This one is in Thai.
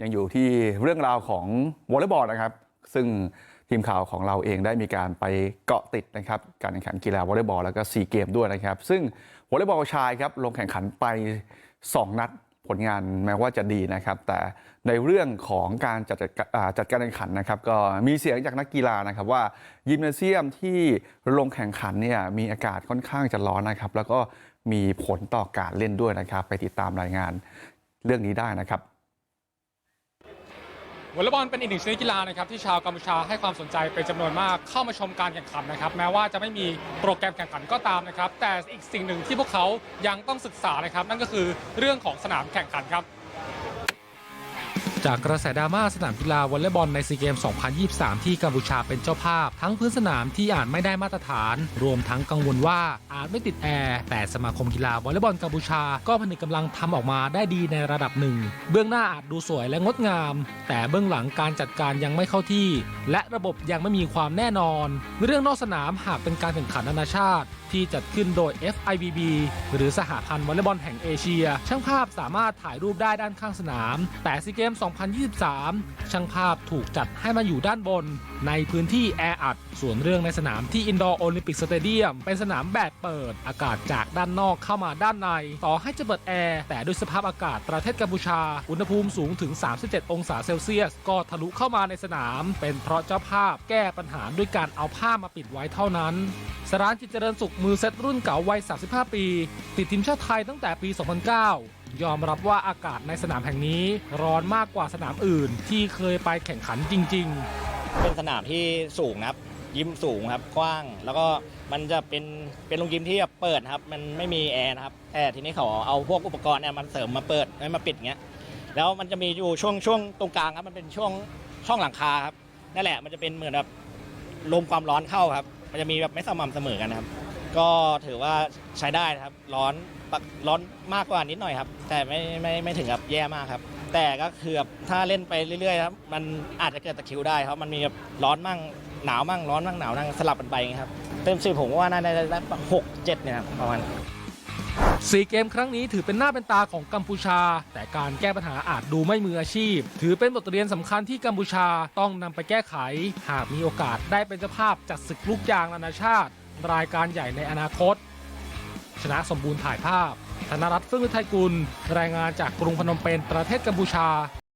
ยังอยู่ที่เรื่องราวของวอลเลย์บอลนะครับ ซึ่งทีมข่าวของเราเองได้มีการไปเกาะติดนะครับ การแข่งขันกีฬาวอลเลย์บอลแล้วก็ซีเกมด้วยนะครับ ซึ่งวอลเลย์บอลชายครับลงแข่งขันไป 2 นัดผลงานแม้ว่าจะดีนะครับ แต่ในเรื่องของการจัดจัดอ่าจัดการแข่งขันนะครับ ก็มีเสียงจากนักกีฬานะครับว่ายิมเนเซียมที่ลงแข่งขันเนี่ยมีอากาศค่อนข้างจะร้อนนะครับ แล้วก็มีผลต่อการเล่นด้วยนะครับ ไปติดตามรายงานเรื่องนี้ได้นะครับ วอลเลย์บอลเป็นอีกหนึ่งชนิดกีฬานะครับที่ชาวกัมพูชาให้ความสนใจเป็นจำนวนมากเข้ามาชมการแข่งขันนะครับแม้ว่าจะไม่มีโปรแกรมแข่งขันก็ตามนะครับแต่อีกสิ่งหนึ่งที่พวกเขายังต้องศึกษานะครับนั่นก็คือเรื่องของสนามแข่งขันครับ จากกระแสดราม่าสนามกีฬาวอลเลย์บอลในซีเกม 2023 ที่กัมพูชาเป็นเจ้าภาพ ทั้งพื้นสนามที่อาจไม่ได้มาตรฐาน รวมทั้งกังวลว่าอาจไม่ติดแอร์แต่สมาคมกีฬาวอลเลย์บอลกัมพูชา ก็ผนึกกำลังทำออกมาได้ดีในระดับหนึ่ง เบื้องหน้าอาจดูสวยและงดงาม แต่เบื้องหลังการจัดการยังไม่เข้าที่ และระบบยังไม่มีความแน่นอน เรื่องนอกสนามหากเป็นการแข่งขันนานาชาติ ที่จัดขึ้นโดย FIVB หรือสหพันธ์วอลเลย์บอลแห่งเอเชีย ช่างภาพสามารถถ่ายรูปได้ด้านข้างสนาม แต่ซีเกม2023 ช่างภาพถูกจัดให้มาอยู่ด้านบน ในพื้นที่แออัด ส่วนเรื่องในสนามที่อินดอร์โอลิมปิกสเตเดียมเป็นสนามแบบเปิด อากาศจากด้านนอกเข้ามาด้านใน ต่อให้จะเปิดแอร์ แต่ด้วยสภาพอากาศประเทศกัมพูชา อุณหภูมิสูงถึง 37 องศาเซลเซียส ก็ทะลุเข้ามาในสนาม เป็นเพราะเจ้าภาพแก้ปัญหาด้วยการเอาผ้ามาปิดไว้เท่านั้นสรานจิตเจริญสุขมือเซตรุ่นเก่าวัย 35 ปี ติดทีมชาติไทยตั้งแต่ปี 2009 ยอมรับว่าอากาศในสนามแห่งนี้ร้อนมากกว่าสนามอื่นที่เคยไปแข่งขันจริง ๆ เป็นสนามที่สูงนะครับ ยิมสูงครับ กว้าง แล้วก็มันจะเป็นเป็นโรงยิมที่แบบเปิดครับ มันไม่มีแอร์นะครับแต่ทีนี้เขาเอาพวกอุปกรณ์เนี่ยมันเสริมมาเปิดไม่มาปิดเงี้ย แล้วมันจะมีอยู่ช่วงช่วงตรงกลางครับ มันเป็นช่วงช่องหลังคาครับนั่นแหละมันจะเป็นเหมือนแบบลมความร้อนเข้าครับ มันจะมีแบบไม่สม่ำเสมอกันนะครับ ก็ถือว่าใช้ได้นะครับ ร้อนร้อนมากกว่านิดหน่อยครับ แต่ไม่ไม่ไม่ถึงกับแย่มากครับ แต่ก็คือแบบถ้าเล่นไปเรื่อยๆครับมันอาจจะเกิดตะคริวได้ครับมันมีแบบร้อนมั่งหนาวมั่งร้อนมั่งหนาวมั่งสลับกันไปอย่างเงี้ยครับเต็มสิบผมว่าน่าจะได้หกเจ็ดเนี่ยครับประมาณซีเกมครั้งนี้ถือเป็นหน้าเป็นตาของกัมพูชา แต่การแก้ปัญหาอาจดูไม่มืออาชีพ ถือเป็นบทเรียนสำคัญที่กัมพูชาต้องนำไปแก้ไข หากมีโอกาสได้เป็นเจ้าภาพจัดศึกลูกยางนานาชาติ รายการใหญ่ในอนาคต ชนะสมบูรณ์ถ่ายภาพ ธนรัตน์เฟื่องฤทัยกุล รายงานจากกรุงพนมเปญประเทศกัมพูชา